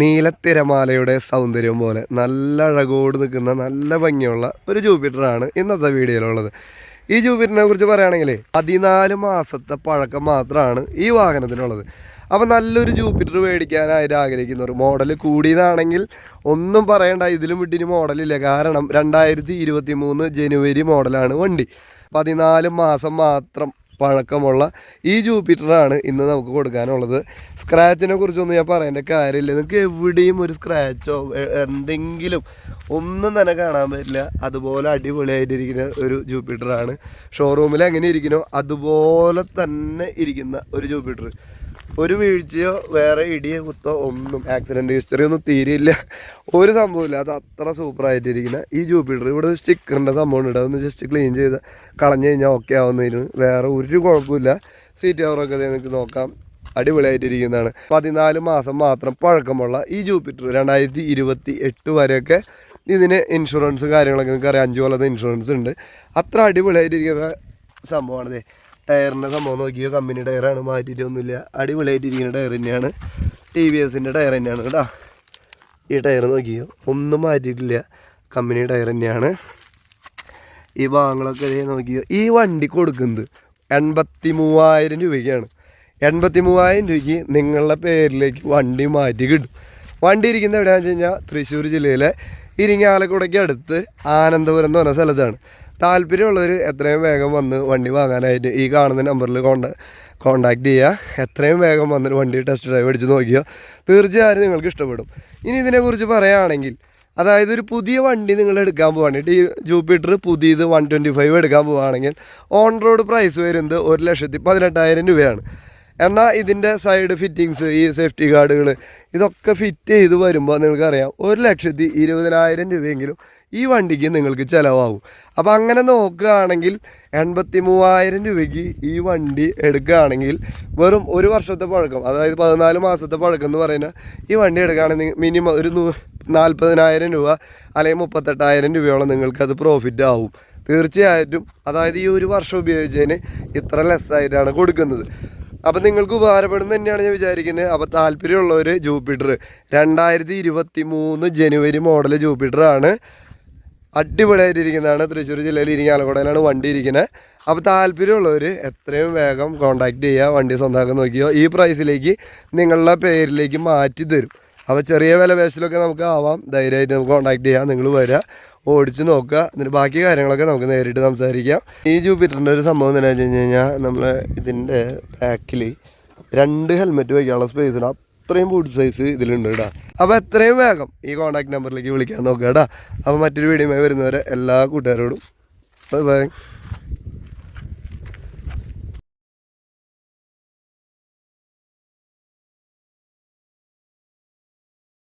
നീലത്തിരമാലയുടെ സൗന്ദര്യം പോലെ നല്ല അഴകോട് നിൽക്കുന്ന നല്ല ഭംഗിയുള്ള ഒരു ജൂപ്പിറ്ററാണ് ഇന്നത്തെ വീഡിയോയിലുള്ളത്. ഈ ജൂപ്പിറ്ററിനെ കുറിച്ച് പറയുകയാണെങ്കിൽ പതിനാല് മാസത്തെ പഴക്കം മാത്രമാണ് ഈ വാഹനത്തിനുള്ളത്. അപ്പോൾ നല്ലൊരു ജൂപ്പിറ്റർ മേടിക്കാനായിട്ട് ആഗ്രഹിക്കുന്നവർ മോഡൽ കൂടിയതാണെങ്കിൽ ഒന്നും പറയണ്ട ഇതിലും വിട്ടിന് മോഡലില്ല. കാരണം രണ്ടായിരത്തി ജനുവരി മോഡലാണ് വണ്ടി. പതിനാല് മാസം മാത്രം പഴക്കമുള്ള ഈ ജൂപ്പിറ്ററാണ് ഇന്ന് നമുക്ക് കൊടുക്കാനുള്ളത്. സ്ക്രാച്ചിനെ കുറിച്ചൊന്നും ഞാൻ പറയേണ്ട കാര്യമില്ല. നിങ്ങൾക്ക് എവിടെയും ഒരു സ്ക്രാച്ചോ എന്തെങ്കിലും ഒന്നും തന്നെ കാണാൻ പറ്റില്ല. അതുപോലെ അടിപൊളിയായിട്ടിരിക്കുന്ന ഒരു ജൂപ്പിറ്ററാണ്. ഷോറൂമിൽ എങ്ങനെ ഇരിക്കണോ അതുപോലെ തന്നെ ഇരിക്കുന്ന ഒരു ജൂപ്പിറ്റർ. ഒരു വീഴ്ചയോ വേറെ ഇടിയോ കുത്തോ ഒന്നും ആക്സിഡന്റ് ഹിസ്റ്ററി ഒന്നും തീരെയില്ല. ഒരു സംഭവമില്ല അത് അത്ര സൂപ്പറായിട്ടിരിക്കുന്ന ഈ ജൂപ്പിറ്റർ ഇവിടെ സ്റ്റിക്കറിന്റെ സംഭവം ഉണ്ട് അതൊന്ന് ജസ്റ്റ് ക്ലീൻ ചെയ്ത് കളഞ്ഞു കഴിഞ്ഞാൽ ഓക്കെ ആവുന്നതിന്. വേറെ ഒരു കുഴപ്പമില്ല. സീറ്റ് കവറൊക്കെ നിങ്ങൾക്ക് നോക്കാം. അടിപൊളിയായിട്ടിരിക്കുന്നതാണ്. പതിനാല് മാസം മാത്രം പഴക്കമുള്ള ഈ ജൂപ്പിറ്റർ രണ്ടായിരത്തി ഇരുപത്തി എട്ട് വരെയൊക്കെ ഇതിന് ഇൻഷുറൻസ് കാര്യങ്ങളൊക്കെ നിങ്ങൾക്ക് അറിയാം. അഞ്ച് കൊല്ലത്തെ ഇൻഷുറൻസ് ഉണ്ട്. അത്ര അടിപൊളിയായിട്ടിരിക്കുന്ന സംഭവമാണ് ദേ. ടയറിന്റെ സംഭവം നോക്കിയോ? കമ്പനി ടയറാണ് മാറ്റിയിട്ടൊന്നുമില്ല. അടിപൊളിയായിട്ടിരിക്കുന്ന ടയർ തന്നെയാണ്. ടി വി എസിന്റെ ടയർ തന്നെയാണ് കേട്ടോ. ഈ ടയർ നോക്കിയോ? ഒന്നും മാറ്റിയിട്ടില്ല. കമ്പനി ടയർ തന്നെയാണ്. ഈ ഭാഗങ്ങളൊക്കെ നോക്കിയോ? ഈ വണ്ടി കൊടുക്കുന്നത് എൺപത്തി മൂവായിരം രൂപയ്ക്കാണ്. എൺപത്തി മൂവായിരം രൂപയ്ക്ക് നിങ്ങളുടെ പേരിലേക്ക് വണ്ടി മാറ്റി കിട്ടും. വണ്ടി ഇരിക്കുന്നത് എവിടെയാണെന്ന് വെച്ച് കഴിഞ്ഞാൽ തൃശ്ശൂർ ജില്ലയിലെ ഇരിങ്ങാലക്കുടയ്ക്ക് അടുത്ത് ആനന്ദപുരം എന്ന് പറഞ്ഞ സ്ഥലത്താണ്. താല്പര്യമുള്ളവർ എത്രയും വേഗം വന്ന് വണ്ടി വാങ്ങാനായിട്ട് ഈ കാണുന്ന നമ്പറിൽ കോണ്ട കോണ്ടാക്ട് ചെയ്യുക എത്രയും വേഗം വന്ന് വണ്ടി ടെസ്റ്റ് ഡ്രൈവ് അടിച്ച് നോക്കിയോ തീർച്ചയായും നിങ്ങൾക്ക് ഇഷ്ടപ്പെടും. ഇനി ഇതിനെക്കുറിച്ച് പറയുകയാണെങ്കിൽ അതായത് ഒരു പുതിയ വണ്ടി നിങ്ങൾ എടുക്കാൻ പോവുകയാണെങ്കിൽ ഈ ജൂപ്പിറ്റർ പുതിയത് വൺ ട്വന്റി ഫൈവ് എടുക്കാൻ പോവുകയാണെങ്കിൽ ഓൺ റോഡ് പ്രൈസ് വരുന്നത് ഒരു ലക്ഷത്തി പതിനെട്ടായിരം രൂപയാണ്. എന്നാൽ ഇതിന്റെ സൈഡ് ഫിറ്റിങ്സ് ഈ സേഫ്റ്റി ഗാർഡുകൾ ഇതൊക്കെ ഫിറ്റ് ചെയ്ത് വരുമ്പോൾ നിങ്ങൾക്കറിയാം ഒരു ലക്ഷത്തി ഇരുപതിനായിരം രൂപയെങ്കിലും ഈ വണ്ടിക്ക് നിങ്ങൾക്ക് ചിലവാകും. അപ്പോൾ അങ്ങനെ നോക്കുകയാണെങ്കിൽ എൺപത്തി മൂവായിരം രൂപയ്ക്ക് ഈ വണ്ടി എടുക്കുകയാണെങ്കിൽ വെറും ഒരു വർഷത്തെ പഴക്കം അതായത് പതിനാല് മാസത്തെ പഴക്കം എന്ന് പറയുന്നത് ഈ വണ്ടി എടുക്കുകയാണെങ്കിൽ മിനിമം ഒരു നൂ നാൽപ്പതിനായിരം രൂപ അല്ലെങ്കിൽ മുപ്പത്തെട്ടായിരം രൂപയോളം നിങ്ങൾക്കത് പ്രോഫിറ്റ് ആവും. തീർച്ചയായിട്ടും അതായത് ഈ ഒരു വർഷം ഉപയോഗിച്ചതിന് ഇത്ര ലെസ്സായിട്ടാണ് കൊടുക്കുന്നത്. അപ്പം നിങ്ങൾക്ക് ഉപകാരപ്പെടുന്ന തന്നെയാണ് ഞാൻ വിചാരിക്കുന്നത്. അപ്പോൾ താല്പര്യമുള്ളവർ ജൂപ്പിറ്റർ. രണ്ടായിരത്തി ഇരുപത്തി മൂന്ന് ജനുവരി മോഡൽ ജൂപ്പിറ്ററാണ് അടിപൊളിയായിട്ടിരിക്കുന്നതാണ്. തൃശ്ശൂർ ജില്ലയിൽ ഇരിങ്ങാലക്കുടയിലാണ് വണ്ടി ഇരിക്കുന്നത് അപ്പോൾ താല്പര്യമുള്ളവർ എത്രയും വേഗം കോൺടാക്റ്റ് ചെയ്യുക വണ്ടി സ്വന്തമാക്കാൻ നോക്കിയോ. ഈ പ്രൈസിലേക്ക് നിങ്ങളുടെ പേരിലേക്ക് മാറ്റി തരും. അപ്പോൾ ചെറിയ വില വേസ്റ്റിലൊക്കെ നമുക്ക് ആവാം. ധൈര്യമായിട്ട് നമുക്ക് കോൺടാക്ട് ചെയ്യാം. നിങ്ങൾ വരിക ഓടിച്ച് നോക്കുക. എന്നിട്ട് ബാക്കി കാര്യങ്ങളൊക്കെ നമുക്ക് നേരിട്ട് സംസാരിക്കാം. ഈ ജൂപ്പിറ്ററിന്റെ ഒരു സംഭവം എന്താണെന്ന് വെച്ച് കഴിഞ്ഞ് കഴിഞ്ഞാൽ നമ്മൾ ഇതിന്റെ ബാക്കിൽ രണ്ട് ഹെൽമെറ്റ് വയ്ക്കാനുള്ള സ്പേസ് ഉണ്ട്. അത്രയും ബൂട്ട് സൈസ് ഇതിലുണ്ട് കേട്ടോ അപ്പോൾ എത്രയും വേഗം ഈ കോൺടാക്ട് നമ്പറിലേക്ക് വിളിക്കാൻ നോക്കുക കേട്ടോ അപ്പോൾ മറ്റൊരു വീഡിയോ വരുന്നവരെ എല്ലാ കൂട്ടുകാരോടും ബൈ ബൈ